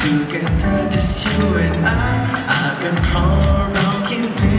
Together just you and I. อาจเป็นเพราะเราคิดเหมื